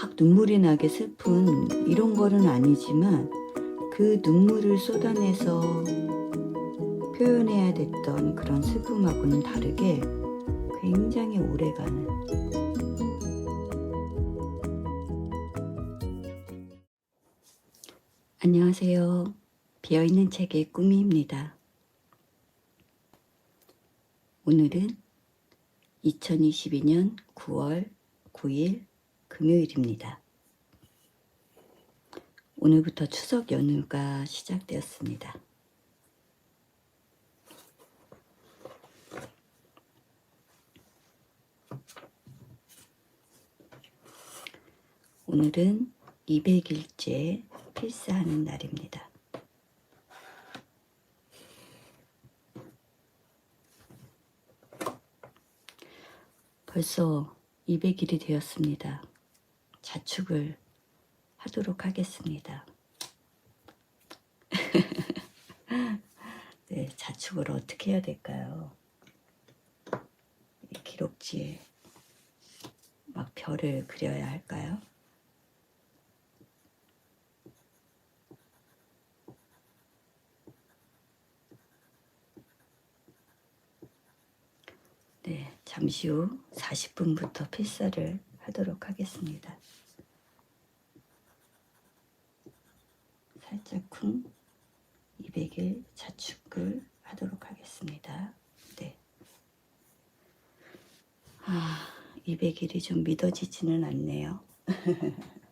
막 눈물이 나게 슬픈 이런 거는 아니지만 그 눈물을 쏟아내서 표현해야 됐던 그런 슬픔하고는 다르게 굉장히 오래가는 안녕하세요. 비어있는 책의 꾸미입니다. 오늘은 2022년 9월 9일 금요일입니다. 오늘부터 추석 연휴가 시작되었습니다. 오늘은 200일째 필사하는 날입니다. 벌써 200일이 되었습니다. 자축을 하도록 하겠습니다. 네, 자축을 어떻게 해야 될까요? 이 기록지에 막 별을 그려야 할까요? 네, 잠시 후 40분부터 필사를 하도록 하겠습니다. 살짝쿵 200일 자축을 하도록 하겠습니다. 네. 아, 200일이 좀 믿어지지는 않네요.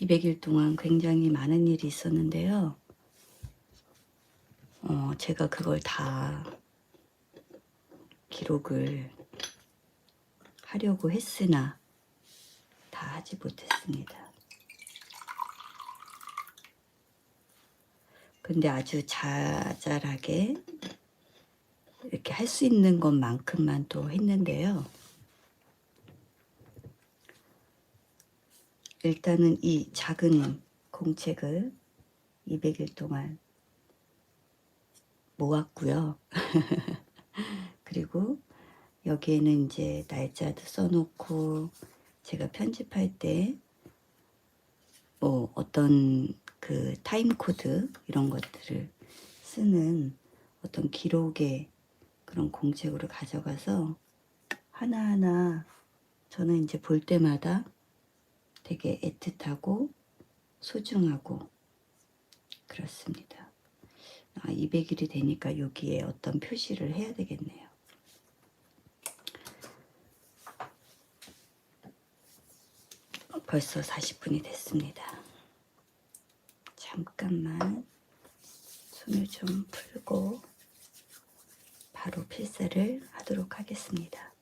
(200일) 동안 굉장히 많은 일이 있었는데요. 어, 제가 그걸 다 기록을 하려고 했으나 다 하지 못했습니다. 근데 아주 자잘하게 이렇게 할 수 있는 것만큼만 또 했는데요. 일단은 이 작은 공책을 200일 동안 모았고요. 그리고 여기에는 이제 날짜도 써놓고 제가 편집할 때 뭐 어떤 그 타임 코드 이런 것들을 쓰는 어떤 기록의 그런 공책으로 가져가서 하나하나 저는 이제 볼 때마다 되게 애틋하고 소중하고 그렇습니다. 아, 200일이 되니까 여기에 어떤 표시를 해야 되겠네요. 벌써 40분이 됐습니다. 잠깐만 손을 좀 풀고 바로 필사를 하도록 하겠습니다.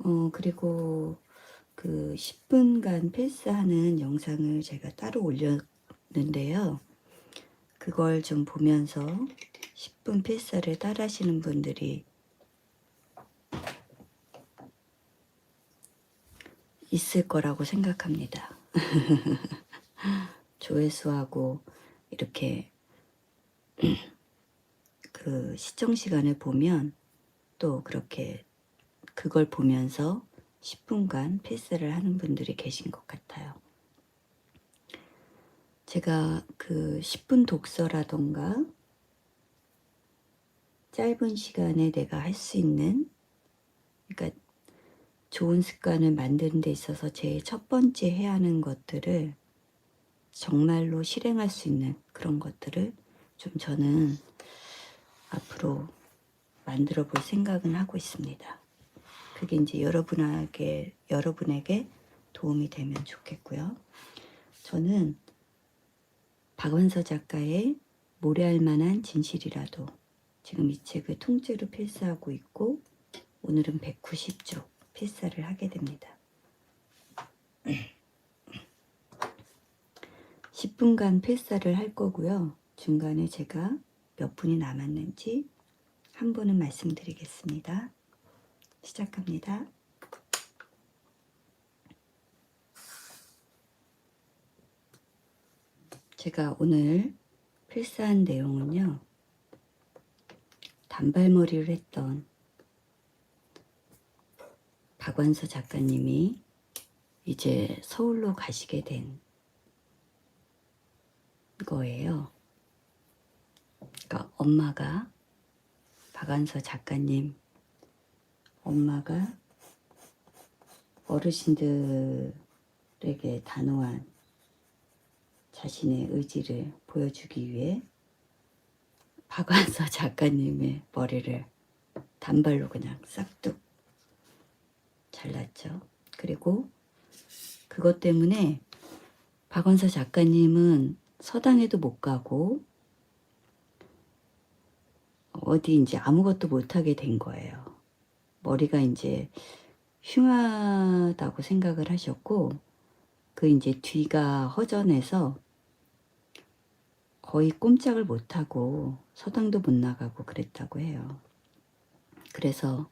어, 그리고 그 10분간 필사하는 영상을 제가 따로 올렸는데요. 그걸 좀 보면서 10분 필사를 따라 하시는 분들이 있을 거라고 생각합니다. 조회수하고 이렇게 그 시청 시간을 보면 또 그렇게 그걸 보면서 10분간 필사를 하는 분들이 계신 것 같아요. 제가 그 10분 독서라던가 짧은 시간에 내가 할 수 있는 그러니까 좋은 습관을 만드는 데 있어서 제일 첫 번째 해야 하는 것들을 정말로 실행할 수 있는 그런 것들을 좀 저는 앞으로 만들어 볼 생각은 하고 있습니다. 그게 이제 여러분에게, 여러분에게 도움이 되면 좋겠고요. 저는 박원서 작가의 모래알 만한 진실이라도 지금 이 책을 통째로 필사하고 있고 오늘은 190쪽 필사를 하게 됩니다. 10분간 필사를 할 거고요. 중간에 제가 몇 분이 남았는지 한 분은 말씀드리겠습니다. 시작합니다. 제가 오늘 필사한 내용은요. 단발머리를 했던 박완서 작가님이 이제 서울로 가시게 된 거예요. 그러니까 엄마가 박완서 작가님 엄마가 어르신들에게 단호한 자신의 의지를 보여주기 위해 박완서 작가님의 머리를 단발로 그냥 싹둑 잘랐죠. 그리고 그것 때문에 박원서 작가님은 서당에도 못 가고 어디 이제 아무것도 못하게 된 거예요. 머리가 이제 흉하다고 생각을 하셨고 그 이제 뒤가 허전해서 거의 꼼짝을 못하고 서당도 못 나가고 그랬다고 해요. 그래서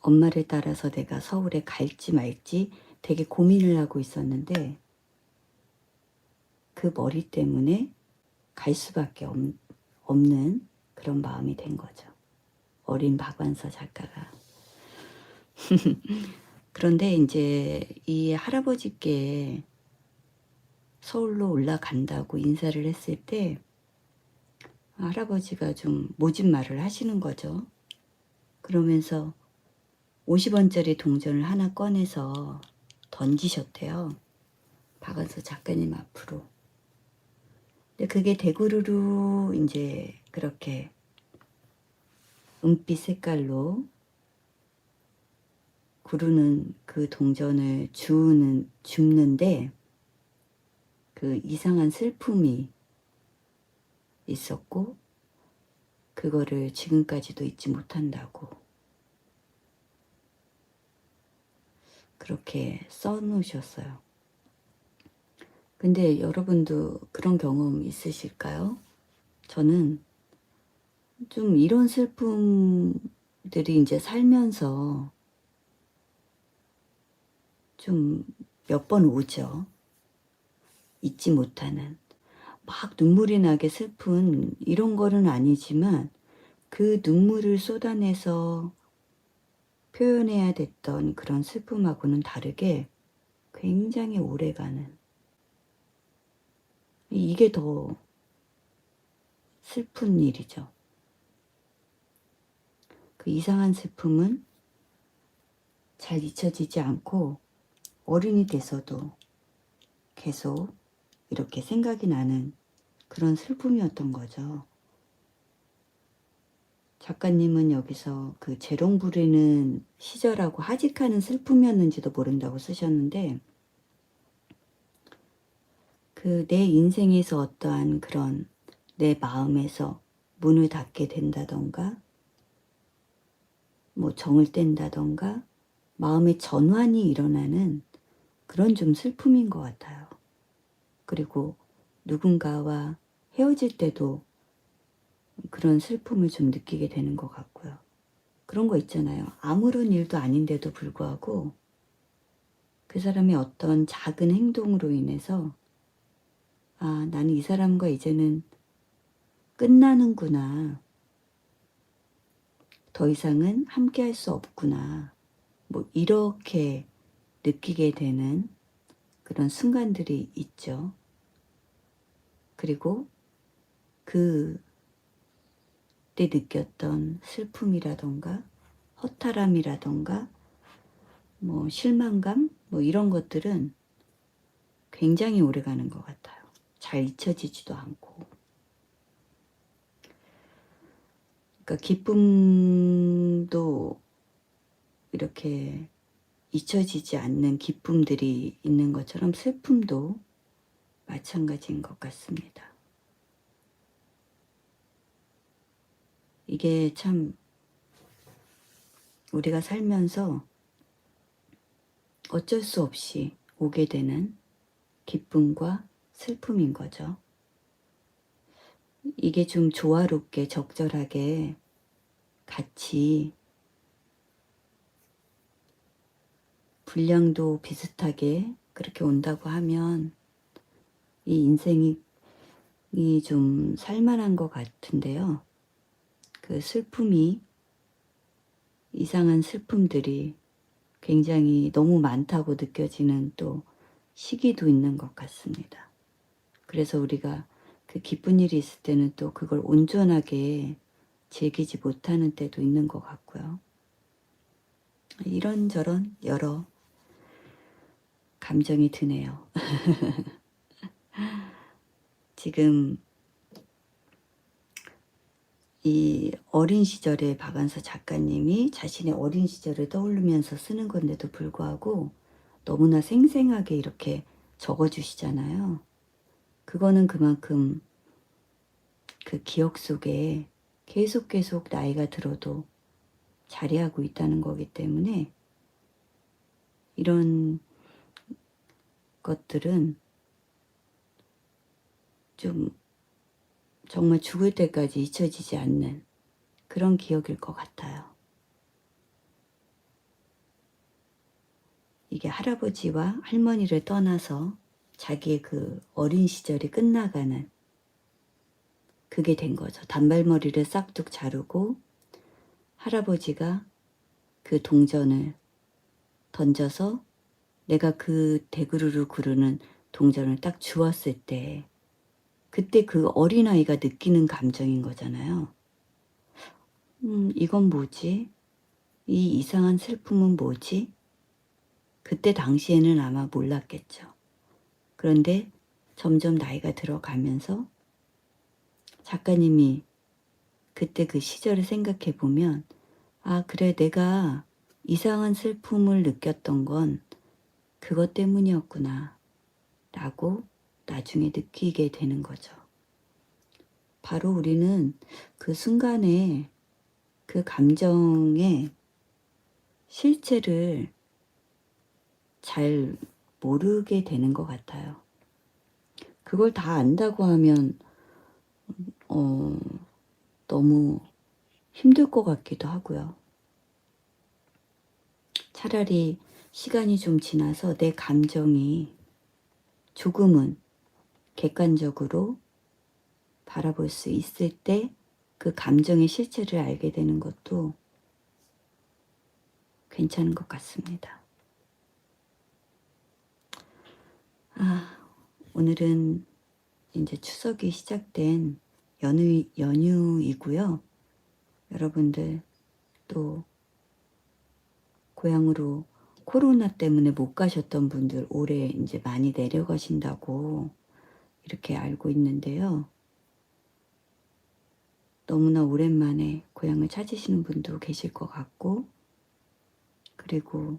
엄마를 따라서 내가 서울에 갈지 말지 되게 고민을 하고 있었는데 그 머리 때문에 갈 수밖에 없, 없는 그런 마음이 된 거죠. 어린 박완서 작가가. 그런데 이제 이 할아버지께 서울로 올라간다고 인사를 했을 때 할아버지가 좀 모진 말을 하시는 거죠. 그러면서 50원짜리 동전을 하나 꺼내서 던지셨대요. 박완서 작가님 앞으로. 근데 그게 대구르르 이제 그렇게 은빛 색깔로 구르는 그 동전을 주는 줍는데 그 이상한 슬픔이 있었고 그거를 지금까지도 잊지 못한다고 그렇게 써 놓으셨어요. 근데 여러분도 그런 경험 있으실까요? 저는 좀 이런 슬픔들이 이제 살면서 좀 몇 번 오죠. 잊지 못하는. 막 눈물이 나게 슬픈 이런 거는 아니지만 그 눈물을 쏟아내서 표현해야 됐던 그런 슬픔하고는 다르게 굉장히 오래가는 이게 더 슬픈 일이죠. 그 이상한 슬픔은 잘 잊혀지지 않고 어른이 돼서도 계속 이렇게 생각이 나는 그런 슬픔이었던 거죠. 작가님은 여기서 그 재롱 부리는 시절하고 하직하는 슬픔이었는지도 모른다고 쓰셨는데 그 내 인생에서 어떠한 그런 내 마음에서 문을 닫게 된다던가 뭐 정을 뗀다던가 마음의 전환이 일어나는 그런 좀 슬픔인 것 같아요. 그리고 누군가와 헤어질 때도 그런 슬픔을 좀 느끼게 되는 것 같고요. 그런 거 있잖아요. 아무런 일도 아닌데도 불구하고 그 사람의 어떤 작은 행동으로 인해서 아, 나는 이 사람과 이제는 끝나는구나. 더 이상은 함께 할 수 없구나. 뭐, 이렇게 느끼게 되는 그런 순간들이 있죠. 그리고 그 때 느꼈던 슬픔이라던가 허탈함이라던가 뭐 실망감 뭐 이런 것들은 굉장히 오래 가는 것 같아요. 잘 잊혀지지도 않고. 그러니까 기쁨도 이렇게 잊혀지지 않는 기쁨들이 있는 것처럼 슬픔도 마찬가지인 것 같습니다. 이게 참 우리가 살면서 어쩔 수 없이 오게 되는 기쁨과 슬픔인 거죠. 이게 좀 조화롭게 적절하게 같이 분량도 비슷하게 그렇게 온다고 하면 이 인생이 좀 살만한 것 같은데요. 그 슬픔이 이상한 슬픔들이 굉장히 너무 많다고 느껴지는 또 시기도 있는 것 같습니다. 그래서 우리가 그 기쁜 일이 있을 때는 또 그걸 온전하게 즐기지 못하는 때도 있는 것 같고요. 이런저런 여러 감정이 드네요. 지금 이 어린 시절의 박안서 작가님이 자신의 어린 시절을 떠올리면서 쓰는 건데도 불구하고 너무나 생생하게 이렇게 적어주시잖아요. 그거는 그만큼 그 기억 속에 계속 계속 나이가 들어도 자리하고 있다는 거기 때문에 이런 것들은 좀 정말 죽을 때까지 잊혀지지 않는 그런 기억일 것 같아요. 이게 할아버지와 할머니를 떠나서 자기의 그 어린 시절이 끝나가는 그게 된 거죠. 단발머리를 싹둑 자르고 할아버지가 그 동전을 던져서 내가 그 대구르르 구르는 동전을 딱 주었을 때 그때 그 어린아이가 느끼는 감정인 거잖아요. 음, 이건 뭐지? 이 이상한 슬픔은 뭐지? 그때 당시에는 아마 몰랐겠죠. 그런데 점점 나이가 들어가면서 작가님이 그때 그 시절을 생각해 보면 아, 그래, 내가 이상한 슬픔을 느꼈던 건 그것 때문이었구나. 라고 나중에 느끼게 되는 거죠. 바로 우리는 그 순간에 그 감정의 실체를 잘 모르게 되는 것 같아요. 그걸 다 안다고 하면, 어, 너무 힘들 것 같기도 하고요. 차라리 시간이 좀 지나서 내 감정이 조금은 객관적으로 바라볼 수 있을 때 그 감정의 실체를 알게 되는 것도 괜찮은 것 같습니다. 아, 오늘은 이제 추석이 시작된 연휴, 연휴이고요. 여러분들 또 고향으로 코로나 때문에 못 가셨던 분들 올해 이제 많이 내려가신다고 이렇게 알고 있는데요. 너무나 오랜만에 고향을 찾으시는 분도 계실 것 같고, 그리고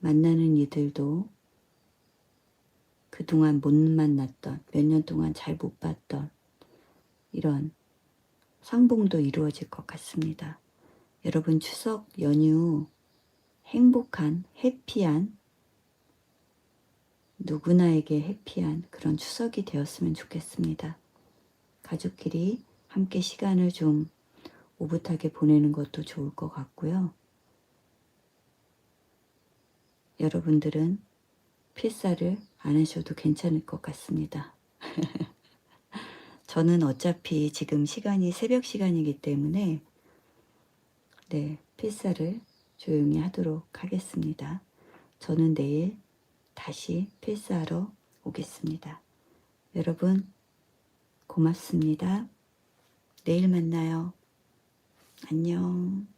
만나는 이들도 그동안 못 만났던, 몇 년 동안 잘 못 봤던 이런 상봉도 이루어질 것 같습니다. 여러분 추석 연휴 행복한, 해피한, 누구나에게 해피한 그런 추석이 되었으면 좋겠습니다. 가족끼리 함께 시간을 좀 오붓하게 보내는 것도 좋을 것 같고요. 여러분들은 필사를 안 하셔도 괜찮을 것 같습니다. 저는 어차피 지금 시간이 새벽 시간이기 때문에 네, 필사를 조용히 하도록 하겠습니다. 저는 내일 다시 필사하러 오겠습니다. 여러분, 고맙습니다. 내일 만나요. 안녕.